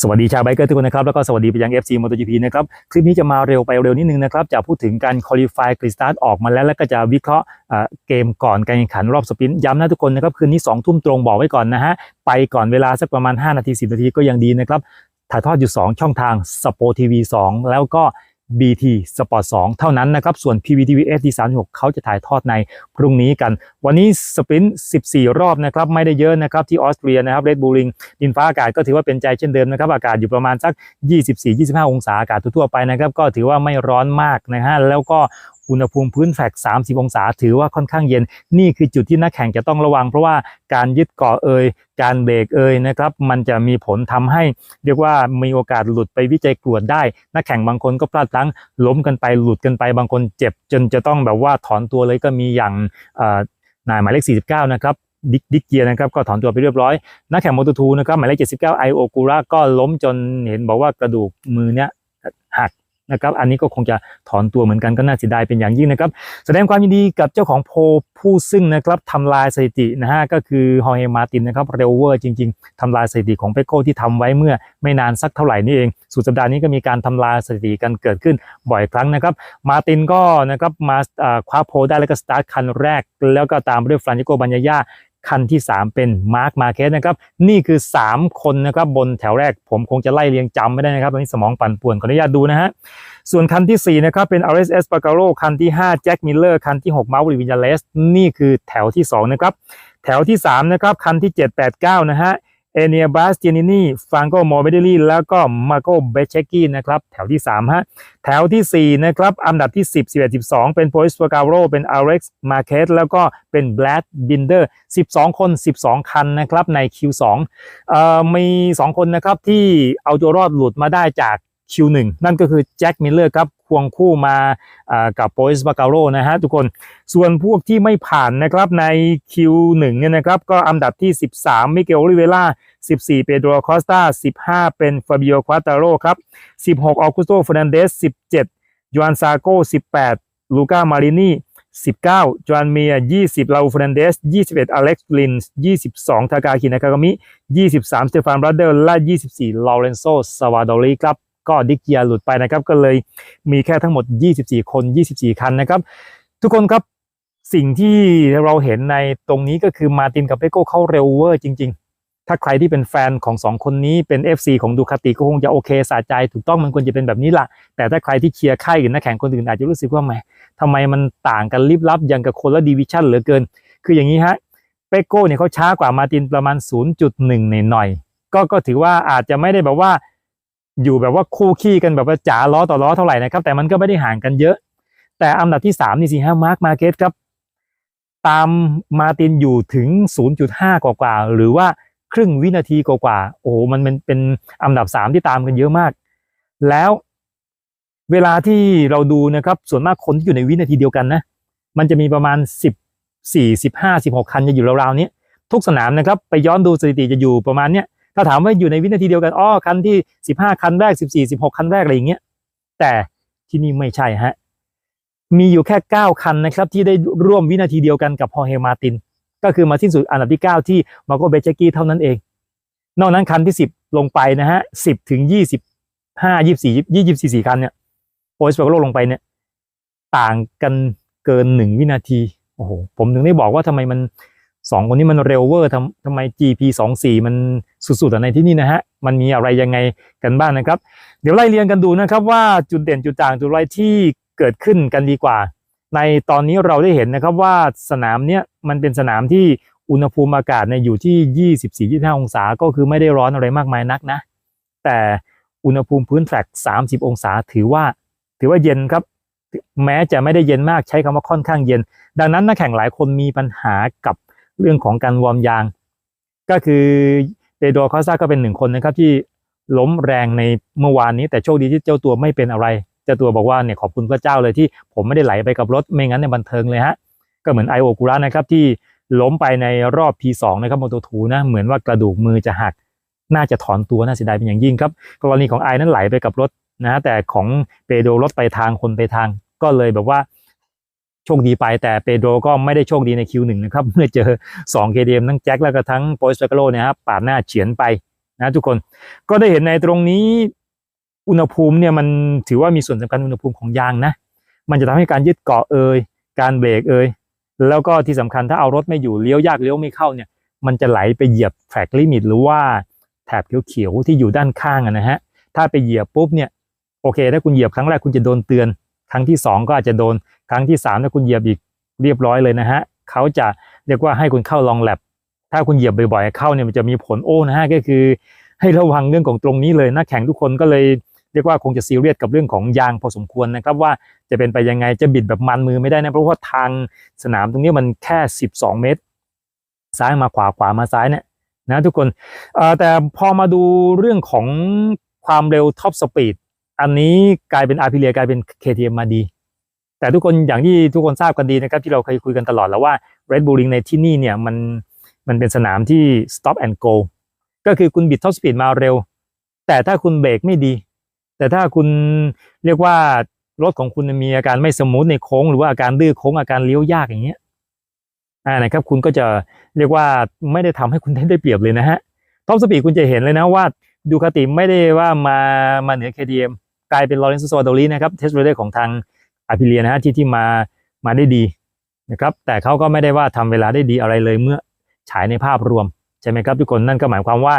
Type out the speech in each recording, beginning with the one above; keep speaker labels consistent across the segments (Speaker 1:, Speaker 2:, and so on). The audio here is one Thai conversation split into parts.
Speaker 1: สวัสดีชาวไบเกอร์ทุกคนนะครับ แล้วก็สวัสดีไปยัง FC MotoGP นะครับ คลิปนี้จะมาเร็วไปเร็วนิดนึงนะครับ จะพูดถึงการคอลี่ไฟกริสตาร์ออกมาแล้ว แล้วก็จะวิเคราะห์เกมก่อนการแข่งขันรอบสปิน ย้ำนะทุกคนนะครับ คืนนี้ 2 ทุ่มตรงบอกไว้ก่อนนะฮะ ไปก่อนเวลาสักประมาณ 5 นาที 10 นาทีก็ยังดีนะครับ ถ่ายทอดอยู่ 2 ช่องทาง s p o r t TV 2แล้วก็ BT Sport 2 เท่านั้นนะครับ ส่วน PVTV SD 36เขาจะถ่ายทอดในพรุ่งนี้กัน วันนี้สปรินต์14 รอบนะครับ ไม่ได้เยอะนะครับที่ออสเตรียนะครับเรดบูลิงดินฟ้าอากาศก็ถือว่าเป็นใจเช่นเดิมนะครับ อากาศอยู่ประมาณสัก 24-25 องศาอากาศทั่วไปนะครับ ก็ถือว่าไม่ร้อนมากนะฮะแล้วก็ อุณหภูมิพื้นแฟก30 องศา ถือว่าค่อนข้างเย็น นี่คือจุดที่นักแข่งจะต้องระวัง เพราะว่าการยึดเกาะเอยการเบรกเอยนะครับ มันจะมีผลทำให้ เรียกว่ามีโอกาสหลุดไปวิจัยกรวดได้ นักแข่งบางคนก็พลาดพลั้งล้มกันไปหลุดกันไปบางคนเจ็บ จนจะต้องแบบว่าถอนตัวเลยก็มีอย่างนายหมายเลข 49 นะครับดิกดิกเกียนะครับก็ถอนตัวไปเรียบร้อย นักแข่งโมโตทูนะครับหมายเลข 79 ไอโอกูระก็ล้มจนเห็นบอกว่ากระดูกมือเนี้ย นะครับ อันนี้ก็คงจะถอนตัวเหมือนกันก็น่าเสียดายเป็นอย่างยิ่งนะครับ แสดงความยินดีกับเจ้าของโพผู้ซึ่งนะครับทำลายสถิตินะฮะก็คือฮอร์เฮมาตินนะครับเร็วเวอร์จริง ๆทำลายสถิติของเปโก้ที่ทำไว้เมื่อไม่นานสักเท่าไหร่นี่เอง สุดสัปดาห์นี้ก็มีการทำลายสถิติกันเกิดขึ้นบ่อยครั้งนะครับ มาตินก็นะครับมาคว้าโพได้แล้วก็สตาร์ทคันแรก แล้วก็ตามด้วยฟรานจิโกบัญญาย่า คันที่ 3 เป็นมาร์คมาเคสนะครับนี่คือ 3 คนนะครับบนแถวแรกผมคงจะไล่เรียงจำไม่ได้นะครับตอนนี้สมองปั่นป่วนขออนุญาตดูนะฮะส่วนคันที่ 4 นะครับเป็น RSS p a g a r o คันที่ 5 แจ็คมิลเลอร์คันที่ 6 มาร์วิวินยาเลสนี่คือแถวที่ 2 นะครับ แถวที่ 3 นะครับ คันที่ 7 8 9 นะฮะ เอเนียบาสเตียนินีฟังโกโมเบเดลี่แล้วก็มาโกเบเชกี้นะครับ แถวที่3ฮะแถวทีสี่4 นะครับ อันดับที่ 10 11 12 เป็นโพลิสปากาโรเป็นอาร์เร็กซ์มาเคสแล้วก็เป็นแบลดบินเดอร์12 คน 12 คันนะครับใน Q2 เอ่อมี 2 คนนะครับที่เอาตัวรอดหลุดมาได้จาก Q1 นั่นก็คือแจ็คมิลเลอร์ครับควงคู่มากับโปลิสบาการโรนะฮะทุกคนส่วนพวกที่ไม่ผ่านนะครับใน Q1 เนี่ยนะครับก็อันดับที่ 13 มิเกลโอลิเวล่า 14 เปโดรคอสตา 15 เป็นฟาบิโอควาตาโรครับ 16 ออกุสโตเฟรนันเดส 17ยูอันซาโก18 ลูก้ามารินี19จอห์นเมีย20ลาอูเฟรนันเดส 21 อเล็กซ์ลินส์22 ทากาคินากากามิ 23สเตฟานบรัดเดอร์ และ 24 ลอเรนโซซาวาดอรีครับ ก็ดิกเกียหลุดไปนะครับ ก็เลยมีแค่ทั้งหมด 24 คน 24 คันนะครับ ทุกคนครับสิ่งที่เราเห็นในตรงนี้ก็คือมาตินกับเปโก้เข้าเร็วเวอร์จริง ๆ ถ้าใครที่เป็นแฟนของสองคนนี้เป็น FC ของดูคาติก็คงจะโอเคสะใจถูกต้องมันควรจะเป็นแบบนี้ละแต่ถ้าใครที่เชียร์ค่ายอื่นนักแข่งคนอื่นอาจจะรู้สึกว่าแหมทำไมมันต่างกันลิบลับอยังกับคนละดีวิชั่นเหลือเกิน คืออย่างนี้ฮะเปโก้เนี่ยเขาช้ากว่ามาตินประมาณ 0.1หน่อยๆก็ก็ถือว่าอาจจะไม่ได้แบบว่า อยู่แบบว่าคู่ขี้กันแบบว่าจ๋าล้อต่อล้อเท่าไหร่นะครับ แต่มันก็ไม่ได้ห่างกันเยอะ แต่อันดับที่3นี่สิฮะมาร์คมาเก็ตครับ ตามมาตินอยู่ถึง 0.5 กว่าๆหรือว่าครึ่งวินาทีกว่าๆโอ้โหมันเป็นเป็นอันดับ 3 ที่ตามกันเยอะมาก แล้วเวลาที่เราดูนะครับ ส่วนมากคนที่อยู่ในวินาทีเดียวกันนะ มันจะมีประมาณ 14 15 16 คันจะอยู่ราวๆนี้ทุกสนามนะครับ ไปย้อนดูสถิติจะอยู่ประมาณเนี้ย ถ้าถามว่าอยู่ในวินาทีเดียวกันอ้อคันที่15คันแรก14 16คันแรกอะไรอย่างเงี้ยแต่ที่นี่ไม่ใช่ฮะมีอยู่แค่9คันนะครับที่ได้ร่วมวินาทีเดียวกันกับฮอเฮมาติน ก็คือมาสิ้นสุดอันดับที่9ที่มาโกเบเชกี้เท่านั้นเอง นอกนั้นคันที่10ลงไปนะฮะ10ถึง25 24 24 4คันเนี่ยโอสเปโกโลลงไปเนี่ยต่างกันเกิน1วินาทีโอ้โหผมถึงได้บอกว่าทำไมมัน สองคนนี้มันเร็วเวอร์ทำทำไม GP 2 4มันสุดๆอะในที่นี่นะฮะ มันมีอะไรยังไงกันบ้างนะครับ เดี๋ยวไล่เรียงกันดูนะครับว่าจุดเด่นจุดต่างจุดไรที่เกิดขึ้นกันดีกว่า ในตอนนี้เราได้เห็นนะครับว่าสนามเนี้ยมันเป็นสนามที่อุณหภูมิอากาศเนี่ยอยู่ที่ 24-25 องศาก็คือไม่ได้ร้อนอะไรมากมายนักนะ แต่อุณหภูมิพื้นแทร็ก30 องศาถือว่า ถือว่าเย็นครับแม้จะไม่ได้เย็นมากใช้คำว่าค่อนข้างเย็น ดังนั้นนักแข่งหลายคนมีปัญหากับ เรื่องของการวอร์มยาง ก็คือเปโดคอสซาก็เป็นหนึ่งคนนะครับที่ล้มแรงในเมื่อวานนี้แต่โชคดีที่เจ้าตัวไม่เป็นอะไร เจ้าตัวบอกว่าเนี่ยขอบคุณพระเจ้าเลยที่ผมไม่ได้ไหลไปกับรถไม่งั้นในยบันเทิงเลยฮะ ก็เหมือนไอโอกุระนะครับที่ล้มไปในรอบ P2 นะครับโมโตทูนะเหมือนว่ากระดูกมือจะหัก น่าจะถอนตัวน่าเสียดายเป็นอย่างยิ่งครับกรณีของไอนั้นไหลไปกับรถนะแต่ของเปโดรถไปทางคนไปทาง ก็เลยแบบว่า โชคดีไปแต่เปโดรก็ไม่ได้โชคดีใน Q1 นะครับ เมื่อเจอ2 KDM ทั้งแจ็คแล้วก็ทั้งโปสเปโกโลเนี่ยครับปาดหน้าเฉียนไปนะทุกคนก็ได้เห็นในตรงนี้อุณหภูมิเนี่ยมันถือว่ามีส่วนสำคัญอุณหภูมิของยางนะ มันจะทำให้การยึดเกาะเอ่ยการเบรกเอ่ยแล้วก็ที่สำคัญถ้าเอารถไม่อยู่เลี้ยวยากเลี้ยวไม่เข้าเนี่ย มันจะไหลไปเหยียบแทร็กลิมิตหรือว่าแถบเขียวๆที่อยู่ด้านข้างนะฮะถ้าไปเหยียบปุ๊บเนี่ยโอเค ถ้าคุณเหยียบครั้งแรกคุณจะโดนเตือน รั้งที่สองก็อาจจะโดนครั้งที่สามถ้าคุณเหยียบอีกเรียบร้อยเลยนะฮะเขาจะเรียกว่าให้คุณเข้าลองแลบถ้าคุณเหยียบบ่อยๆ เข้าเนี่ยมันจะมีผลโอ้นะฮะก็คือ ให้ระวังเรื่องของตรงนี้เลยนักแข่งทุกคนก็เลยเรียกว่าคงจะซีเรียสกับเรื่องของยางพอสมควรนะครับว่าจะเป็นไปยังไงจะบิดแบบมันมือไม่ได้นะเพราะว่าทางสนามตรงนี้มันแค่ 12 เมตร ซ้ายมาขวาขวามาซ้ายเนี่ยนะทุกคนแต่พอมาดูเรื่องของความเร็วท็อปสปีด อันนี้กลายเป็นอาร์พิเลียกลายเป็น KTM มาดี แต่ทุกคนอย่างที่ทุกคนทราบกันดีนะครับที่เราเคยคุยกันตลอดแล้วว่า Red Bull Ring ในที่นี่เนี่ยมันมันเป็นสนามที่ stop and go ก็คือคุณบิดท็อปสปีดมาเร็ว แต่ถ้าคุณเบรกไม่ดี แต่ถ้าคุณเรียกว่ารถของคุณมีอาการไม่สมูทในโค้ง หรือว่าอาการดื้อโค้งอาการเลี้ยวยากอย่างเงี้ยอ่านะครับคุณก็จะเรียกว่าไม่ได้ทำให้คุณได้ได้เปรียบเลยนะฮะท็อปสปีดคุณจะเห็นเลยนะว่าดูคาติไม่ได้ว่ามามาเหนือ KTM กลายเป็นลอเรนซ์โซโดลีนะครับเทสเรเดอร์ของทางอาพิเลียนะฮะที่ที่มามาได้ดีนะครับแต่เขาก็ไม่ได้ว่าทำเวลาได้ดีอะไรเลยเมื่อฉายในภาพรวม ใช่ไหมครับทุกคนนั่นก็หมายความว่า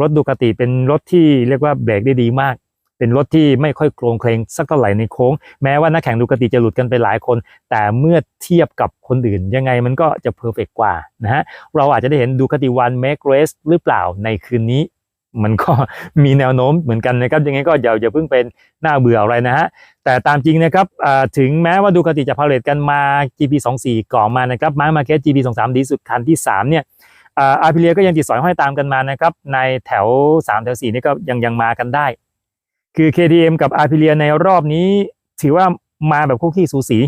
Speaker 1: รถดูคาติเป็นรถที่เรียกว่าเบรกได้ดีมาก เป็นรถที่ไม่ค่อยโครงเคลงสักเท่าไหร่ในโค้ง แม้ว่านักแข่งดูคาติจะหลุดกันไปหลายคน แต่เมื่อเทียบกับคนอื่น ยังไงมันก็จะเพอร์เฟกกว่านะฮะเราอาจจะได้เห็นดูคาติวันเมกเรสหรือเปล่าในคืนนี้ มันก็มีแนวโน้มเหมือนกันนะครับยังไงก็อย่าอย่าเพิ่งเป็นหน้าเบื่ออะไรนะฮะแต่ตามจริงนะครับถึงแม้ว่าดูคติจะพาเลตกันมา GP 24ก่อนมานะครับมามาเก็ต GP 23ดีสุดคันที่ 3 เนี่ยอาอาพิเลียก็ยังติดสอยห้อยตามกันมานะครับในแถว 3 แถว 4 นี่ก็ยังยังมากันได้ คือ KTM กับอาร์พิเลียในรอบนี้ ถือว่ามาแบบคู่ขี้สูสี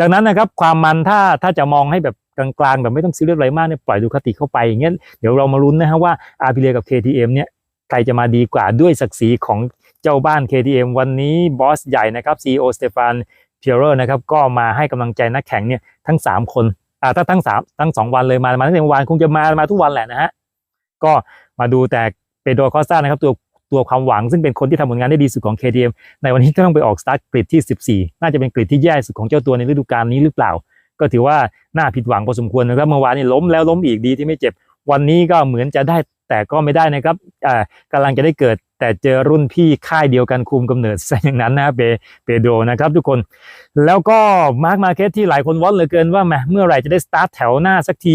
Speaker 1: ดังนั้นนะครับความมันถ้าถ้าจะมองให้แบบกลางๆแบบไม่ต้องซีเรียสอะไรมากเนี่ยปล่อยดูคติเข้าไปอย่างเงี้ยเดี๋ยวเรามาลุ้นนะฮะว่าอาพิเลียกับ KTM เนี่ยใครจะมาดีกว่าด้วยศักดิ์ศรีของเจ้าบ้าน KTM วันนี้บอสใหญ่นะครับ CEO สเตฟานเพียร์นะครับก็มาให้กำลังใจนักแข่งเนี่ยทั้ง 3 คนอ่าถ้าทั้ง3ทั้ง 2 วันเลยมามาตั้งแต่เมื่อวานคงจะมามาทุกวันแหละนะฮะก็มาดูแต่เปโดรคอสตานะครับตัว ตัวความหวังซึ่งเป็นคนที่ทำผลงานได้ดีสุดของ KTM ในวันนี้ก็ต้องไปออกสตาร์ทกริดที่ 14 น่าจะเป็นกริดที่แย่สุดของเจ้าตัวในฤดูกาลนี้หรือเปล่า ก็ถือว่าน่าผิดหวังพอสมควรนะครับเมื่อวานนี้ล้มแล้วล้มอีกดีที่ไม่เจ็บ วันนี้ก็เหมือนจะได้แต่ก็ไม่ได้นะครับอ่ากำลังจะได้เกิดแต่เจอรุ่นพี่ค่ายเดียวกันคุมกำเนิดซะอย่างนั้นนะเปเปโดนะครับทุกคน แล้วก็มาร์คมาเก็ตที่หลายคนวอนเหลือเกินว่าแมเมื่อไหร่จะได้สตาร์ทแถวหน้าสักที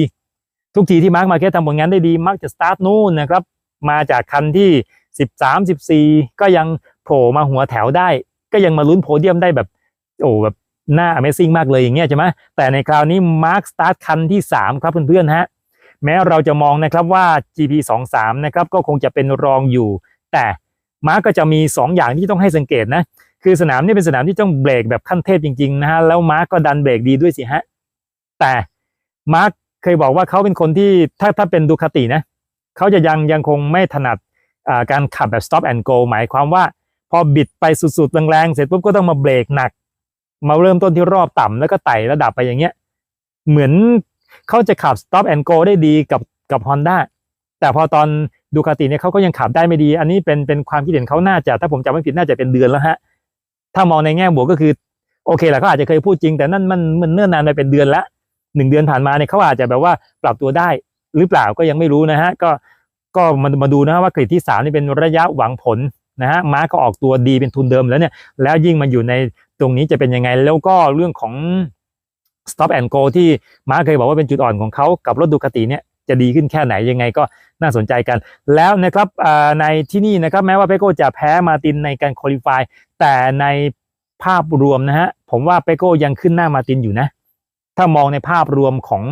Speaker 1: ทุกทีที่มาร์คมาเก็ตทำผลงานได้ดี มักจะสตาร์ทนู่นนะครับ มาจากคันที่ 13 14 ก็ยังโผล่มาหัวแถวได้ ก็ยังมาลุ้นโพเดียมได้แบบ โอ้แบบน่า Amazing มากเลยอย่างเงี้ยใช่ไหมแต่ในคราวนี้มาร์คสตาร์ทคันที่ 3 ครับเพื่อนๆฮะแม้เราจะมองนะครับว่า GP 2 3นะครับก็คงจะเป็นรองอยู่ แต่มาร์กก็จะมี 2 อย่างที่ต้องให้สังเกตนะคือสนามนี้เป็นสนามที่ต้องเบรกแบบขั้นเทพจริงๆนะฮะแล้วมาร์กก็ดันเบรกดีด้วยสิฮะแต่มาร์กเคยบอกว่าเขาเป็นคนที่ถ้าถ้าเป็นดูคาตินะเขาจะยังยังคงไม่ถนัด การขับแบบ stop and go หมายความว่า พอบิดไปสุดๆแรงๆเสร็จปุ๊บก็ต้องมาเบรกหนัก มาเริ่มต้นที่รอบต่ำแล้วก็ไต่ระดับไปอย่างเงี้ยเหมือนเขาจะขับ stop and go ได้ดีกับกับ Honda แต่พอตอนดูคาติเนี่ยเขาก็ยังขับได้ไม่ดี อันนี้เป็นเป็นความคิดเห็นเขาน่าจะถ้าผมจำไม่ผิดน่าจะเป็นเดือนแล้วฮะถ้ามองในแง่บวกก็คือโอเคแหละเขาอาจจะเคยพูดจริง แต่นั่นมันมันเนิ่นนานไปเป็นเดือนละหนึ่งเดือนผ่านมาเนี่ยเขาอาจจะแบบว่าปรับตัวได้หรือเปล่าก็ยังไม่รู้นะฮะก็ ก็มามาดูนะว่ากริดที่สามนี่เป็นระยะหวังผลนะฮะม้าก็ออกตัวดีเป็นทุนเดิมแล้วเนี่ยแล้วยิ่งมาอยู่ในตรงนี้จะเป็นยังไง แล้วก็เรื่องของ stop and go ที่ม้าเคยบอกว่าเป็นจุดอ่อนของเขากับรถดูคาติเนี่ยจะดีขึ้นแค่ไหนยังไงก็น่าสนใจกัน แล้วนะครับในที่นี่นะครับแม้ว่าเปโก้จะแพ้มาตินในการคุริฟายแต่ในภาพรวมนะฮะผมว่าเปโก้ยังขึ้นหน้ามาตินอยู่นะ ถ้ามองในภาพรวมของ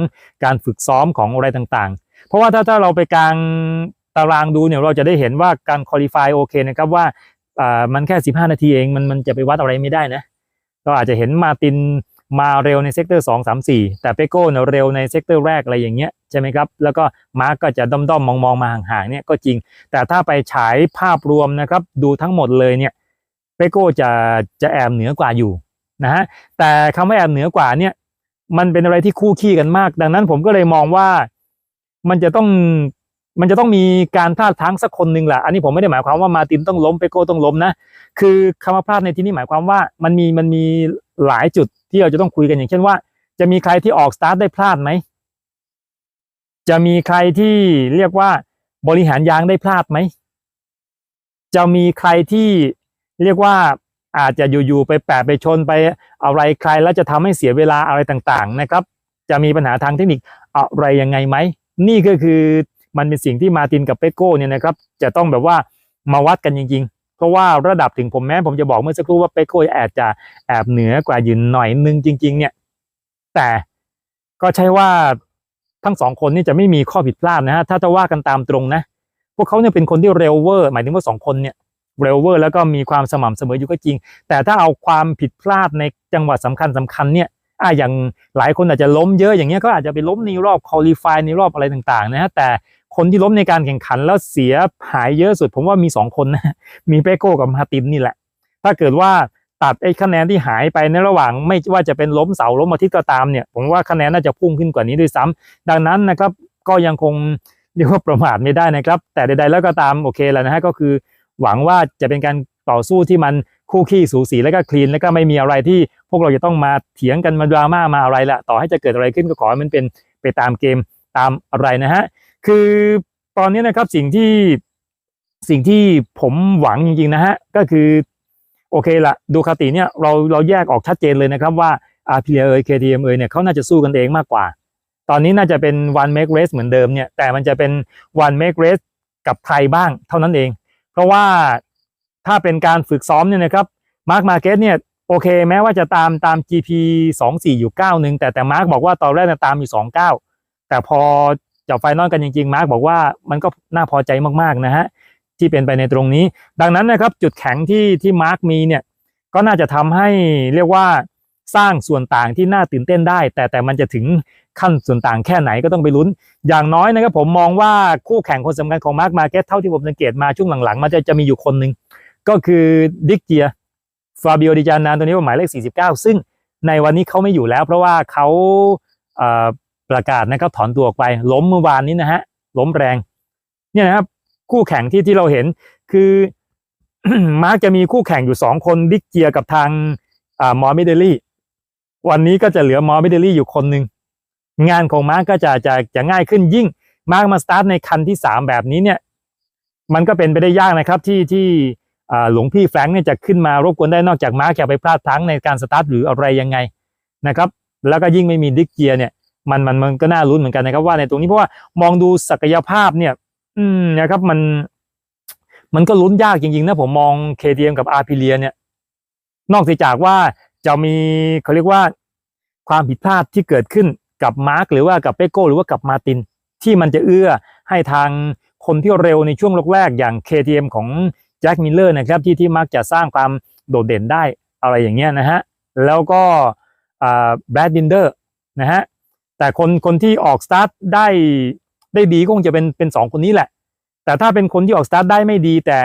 Speaker 1: การฝึกซ้อมของอะไรต่างๆ เพราะว่าถ้าถ้าเราไปกลางตารางดูเนี่ยเราจะได้เห็นว่าการคุริฟายโอเคนะครับว่าอ่ามันแค่ 15 นาทีเองมันมันจะไปวัดอะไรไม่ได้นะเราอาจจะเห็นมาตินมาเร็วในเซกเตอร์2 3 4แต่เปโก้เนี่ยเร็วในเซกเตอร์แรกอะไรอย่างเงี้ยใช่ไหมครับ แล้วก็มาร์กก็จะด้อมๆมองๆมาห่างๆเนี่ยก็จริง แต่ถ้าไปฉายภาพรวมนะครับ ดูทั้งหมดเลยเนี่ยเปโก้จะจะแอบเหนือกว่าอยู่นะฮะแต่คำว่าแอบเหนือกว่าเนี่ยมันเป็นอะไรที่คู่ขี้กันมาก ดังนั้นผมก็เลยมองว่า มันจะต้องมันจะต้องมีการพลาดพลั้งสักคนหนึ่งแหละอันนี้ผมไม่ได้หมายความว่ามาตินต้องล้มเปโก้ต้องล้มนะ คือคำว่าพลาดในที่นี้หมายความว่ามันมีมันมีหลายจุดที่เราจะต้องคุยกันอย่างเช่นว่า จะมีใครที่ออกสตาร์ทได้พลาดไหม จะมีใครที่เรียกว่าบริหารยางได้พลาดไหม จะมีใครที่เรียกว่าอาจจะอยู่ๆไปแปะไปชนไปอะไรใครแล้วจะทำให้เสียเวลาอะไรต่างๆนะครับ จะมีปัญหาทางเทคนิคอะไรยังไงไหม นี่ก็คือมันเป็นสิ่งที่มาตินกับเปโก้เนี่ยนะครับ จะต้องแบบว่ามาวัดกันจริง ๆ เพราะว่าระดับถึงผมแม้ผมจะบอกเมื่อสักครู่ว่าเปโก้แอาจะแอบเหนือกว่ายืนหน่อยนึงจริง ๆ เนี่ย แต่ก็ใช่ว่าทั้งสองคนนี่จะไม่มีข้อผิดพลาดนะฮะถ้าจะว่ากันตามตรงนะ พวกเขาเนี่ยเป็นคนที่เร็วเวอร์หมายถึงว่าสองคนเนี่ยเร็วเวอร์แล้วก็มีความสม่ำเสมออยู่ก็จริง แต่ถ้าเอาความผิดพลาดในจังหวะสำคัญสำคัญเนี่ย อ่าอย่างหลายคนอาจจะล้มเยอะอย่างเงี้ยก็อาจจะไปล้มในรอบคอลี่ฟายในรอบอะไรต่างๆนะฮะแต่คนที่ล้มในการแข่งขันแล้วเสียหายเยอะสุด ผมว่ามีสองคนนะมีเปโก้กับมาตินนี่แหละ ถ้าเกิดว่าตัดไอ้คะแนนที่หายไปในระหว่างไม่ว่าจะเป็นล้มเสาล้มอาทิตย์ก็ตามเนี่ย ผมว่าคะแนนน่าจะพุ่งขึ้นกว่านี้ด้วยซ้ำดังนั้นนะครับก็ยังคงเรียกว่าประมาทไม่ได้นะครับ แต่ใดๆแล้วก็ตามโอเคแล้วนะฮะก็คือหวังว่าจะเป็นการต่อสู้ที่มัน คู่ขี้สูสีแล้วก็คลีนแล้วก็ไม่มีอะไรที่พวกเราจะต้องมาเถียงกันมาดราม่ามาอะไรละต่อให้จะเกิดอะไรขึ้นก็ขอให้มันเป็นไปตามเกมตามอะไรนะฮะคือตอนนี้นะครับสิ่งที่สิ่งที่ผมหวังจริงๆนะฮะก็คือโอเคละดูคาติเนี่ยเราเราแยกออกชัดเจนเลยนะครับว่าอาร์พีเอยเคทีเอ็มเอยเนี่ยเขาน่าจะสู้กันเองมากกว่า ตอนนี้น่าจะเป็น one make race เหมือนเดิมเนี่ยแต่มันจะเป็น one make race กับใครบ้างเท่านั้นเอง เพราะว่า ถ้าเป็นการฝึกซ้อมเนี่ยนะครับมาร์คมาเก็ตเนี่ยโอเค แม้ว่าจะตามตาม GP 2 4 อยู่9หนึ่งแต่แต่มาร์คบอกว่าตอนแรกเนี่ยตามอยู่ 2 9 แต่พอจับไฟนอลกันจริง ๆ มาร์คบอกว่ามันก็น่าพอใจมากๆนะฮะที่เป็นไปในตรงนี้ ดังนั้นนะครับจุดแข็งที่ที่มาร์คมีเนี่ยก็น่าจะทำให้เรียกว่าสร้างส่วนต่างที่น่าตื่นเต้นได้ แต่แต่มันจะถึงขั้นส่วนต่างแค่ไหนก็ต้องไปลุ้น อย่างน้อยนะครับผมมองว่าคู่แข่งคนสำคัญของมาร์คมาเก็ตเท่าที่ผมสังเกตมาช่วงหลังๆ มันจะจะมีอยู่คนหนึ่ง ก็คือดิกเจียฟาบิโอดิจานานตัวนี้ว่าหมายเลข 49 ซึ่งในวันนี้เขาไม่อยู่แล้ว เพราะว่าเขาเประกาศนะครับถอนตัวออกไป ล้มเมื่อวานนี้นะฮะล้มแรง เนี่ยนะครับ คู่แข่งที่ที่เราเห็นคือมาร์กจะมีคู่แข่งอยู่สองคนดิกเจียกับทางมอร์มิเดลี่วันนี้ก็จะเหลือมอร์มิเดลี่อยู่คนหนึ่งงานของมาร์กก็จะจะจะง่ายขึ้นยิ่งมาร์กมาสตาร์ทในคันที่สามแบบนี้เนี่ย มันก็เป็นไปได้ยากนะครับที่ที่ หลวงพี่แฟรงค์เนี่ยจะขึ้นมารบกวนได้นอกจากมาร์กจะไปพลาดพลั้งในการสตาร์ทหรืออะไรยังไงนะครับแล้วก็ยิ่งไม่มีดิกเจียเนี่ยมันมันมันก็น่าลุ้นเหมือนกันนะครับว่าในตรงนี้เพราะว่ามองดูศักยภาพเนี่ย อืมนะครับมัน มันก็ลุ้นยากจริงๆนะผมมอง KTM กับอาร์พิเลียเนี่ย นอกจากว่าจะมีเขาเรียกว่าความผิดพลาดที่เกิดขึ้นกับมาร์กหรือว่ากับเปโก้หรือว่ากับมาติน ที่มันจะเอื้อให้ทางคนที่เร็วในช่วงแรกๆอย่าง KTM ของ แจ็คมิลเลอร์นะครับที่ที่มักจะสร้างความโดดเด่นได้อะไรอย่างเงี้ยนะฮะแล้วก็แบรดบินเดอร์นะฮะแต่คนคนที่ออกสตาร์ทได้ได้ดีก็คงจะเป็นเป็นสองคนนี้แหละ แต่ถ้าเป็นคนที่ออกสตาร์ทได้ไม่ดี แต่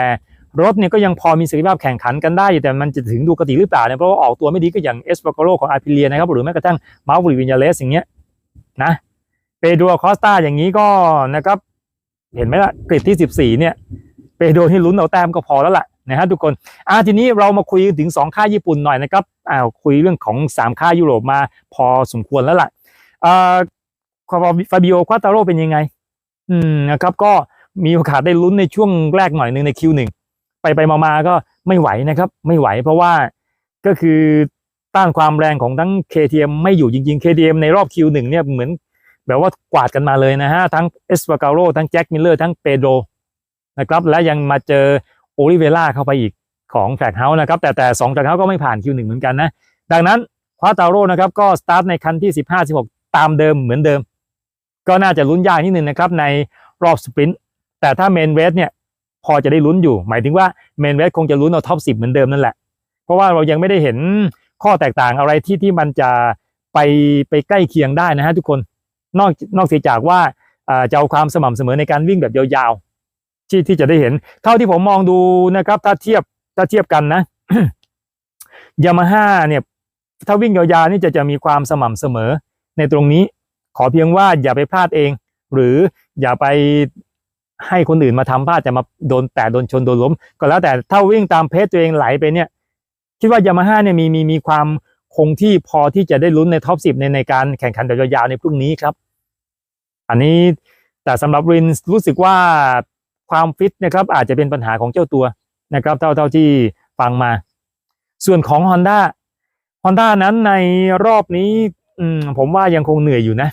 Speaker 1: รถเนี่ยก็ยังพอมีศักยภาพแข่งขันกันได้อยู่แต่มันจะถึงดูกติหรือเปล่าเนี่ยเพราะว่าออกตัวไม่ดีก็อย่างเอสปาโกโรของอาร์พิเลียนะครับหรือแม้กระทั่งมาร์วิวินยาเลสอย่างเงี้ยนะเปโดรคอสตาอย่างนี้ก็นะครับเห็นไหมล่ะกริดที่ 14 เนี่ย เปโดรที่ลุ้นเอาแต้มก็พอแล้วล่ะนะฮะทุกคนอ่าทีนี้เรามาคุยถึง 2 ค่ายญี่ปุ่นหน่อยนะครับอ่าคุยเรื่องของ 3 ค่ายยุโรปมาพอสมควรแล้วล่ะอ่าฟาบิโอควาตาโรเป็นยังไง อืมนะครับก็มีโอกาสได้ลุ้นในช่วงแรกหน่อยหนึ่งในคิวหนึ่งไปไปมาๆก็ไม่ไหวนะครับ ไม่ไหวเพราะว่าก็คือต้านความแรงของทั้ง KTM ไม่อยู่จริงๆ KTM ในรอบคิวหนึ่งเนี่ยเหมือนแบบว่ากวาดกันมาเลยนะฮะ ทั้งเอสปากาโรทั้งแจ็คมิลเลอร์ทั้งเปโดร นะครับ และยังมาเจอโอลิเวล่าเข้าไปอีกของแฟกเฮาส์นะครับ แต่แต่สองแฟกเฮาส์ก็ไม่ผ่านคิวหนึ่งเหมือนกันนะ ดังนั้นควาตาโรนะครับก็สตาร์ทในคันที่ 15-16 ตามเดิมเหมือนเดิม ก็น่าจะลุ้นยากนิดนึงนะครับในรอบสปรินต์แต่ถ้าเมนเวสเนี่ยพอจะได้ลุ้นอยู่ หมายถึงว่าเมนเวสคงจะลุ้นเอาท็อปสิเหมือนเดิมนั่นแหละ เพราะว่าเรายังไม่ได้เห็นข้อแตกต่างอะไรที่ที่มันจะไปไปใกล้เคียงได้นะฮะทุกคนนอกนอกเสียจากว่าจะเอาความสม่ำเสมอในการวิ่งแบบยาว ที่ที่จะได้เห็น เท่าที่ผมมองดูนะครับ ถ้าเทียบถ้าเทียบกันนะยามาฮ่าเนี่ย ถ้าวิ่งยาวๆนี่จะจะมีความสม่ำเสมอ ในตรงนี้ขอเพียงว่าอย่าไปพลาดเอง หรืออย่าไปให้คนอื่นมาทำพลาดจะมาโดนแตะโดนชนโดนล้ม ก็แล้วแต่ถ้าวิ่งตามเพจตัวเองไหลไปเนี่ย คิดว่ายามาฮ่าเนี่ยมีมีมีความคงที่พอที่จะได้ลุ้นในท็อปสิบในในการแข่งขันแบบยาวๆในพรุ่งนี้ครับ อันนี้แต่สำหรับรินรู้สึกว่า ความฟิตนะครับอาจจะเป็นปัญหาของเจ้าตัวนะครับเท่าเท่าที่ฟังมา ส่วนของ Honda Honda นั้นในรอบนี้ผมว่ายังคงเหนื่อยอยู่นะ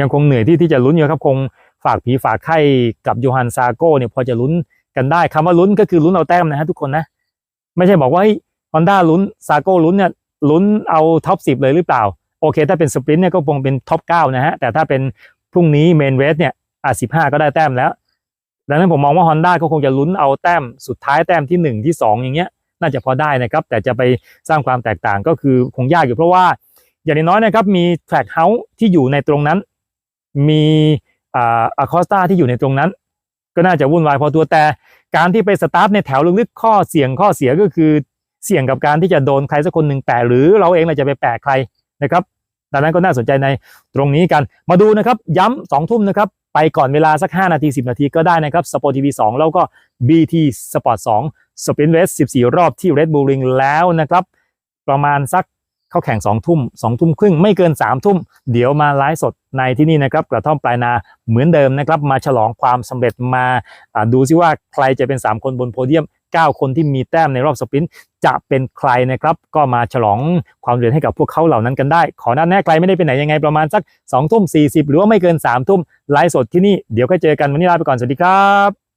Speaker 1: ยังคงเหนื่อยที่ที่จะลุ้นอยู่ครับ คงฝากผีฝากไข้กับโยฮันซาโก้เนี่ยพอจะลุ้นกันได้คำว่าลุ้นก็คือลุ้นเอาแต้มนะฮะทุกคนนะ ไม่ใช่บอกว่าฮอนด้าลุ้นซาโก้ลุ้นเนี่ยลุ้นเอาท็อปสิเลยหรือเปล่า โอเค ถ้าเป็นสปรินต์เนี่ยก็คงเป็นท็อปเก้านะฮะแต่ถ้าเป็นพรุ่งนี้เมนเรสเนี่ยอะสิบห้าก็ได้แต้มแล้ว ดังนั้นผมมองว่า Honda ก็คงจะลุ้นเอาแต้มสุดท้ายแต้มที่หนึ่งที่สองอย่างเงี้ยน่าจะพอได้นะครับ แต่จะไปสร้างความแตกต่างก็คือคงยากอยู่เพราะว่า อย่างน้อยๆนะครับมี Track House ที่อยู่ในตรงนั้น มีอ่าอะคอสตาที่อยู่ในตรงนั้น ก็น่าจะวุ่นวายพอตัวแต่การที่ไปสตาร์ทในแถวลึกๆข้อเสี่ยงข้อเสียก็คือเสี่ยงกับการที่จะโดนใครสักคนหนึ่งแปะหรือเราเองเราจะไปแปะใครนะครับดังนั้นก็น่าสนใจในตรงนี้กันมาดูนะครับ ย้ำสองทุ่มนะครับ ไปก่อนเวลาสัก 5 นาที 10 นาทีก็ได้นะครับสปอร์ตทีวี2แล้วก็ BT Sport 2 Sprint Race 14 รอบที่ Red Bull Ring แล้วนะครับ ประมาณสักเข้าแข่ง 2 ทุ่ม 2 ทุ่มครึ่งไม่เกิน 3 ทุ่ม เดี๋ยวมาไลฟ์สดในที่นี่นะครับ กระท่อมปลายนาเหมือนเดิมนะครับ มาฉลองความสำเร็จมาอ่าดูซิว่าใครจะเป็น 3 คนบนโพเดียม 9 คนที่มีแต้มในรอบสปรินต์จะเป็นใครนะครับ ก็มาฉลองความสำเร็จให้กับพวกเขาเหล่านั้นกันได้ ขอนัดแน่ไกลไม่ได้ไปไหนยังไงประมาณสัก2ทุ่ม40 หรือว่าไม่เกิน3ทุ่มไลฟ์สดที่นี่เดี๋ยวก็เจอกันวันนี้ลาไปก่อนสวัสดีครับ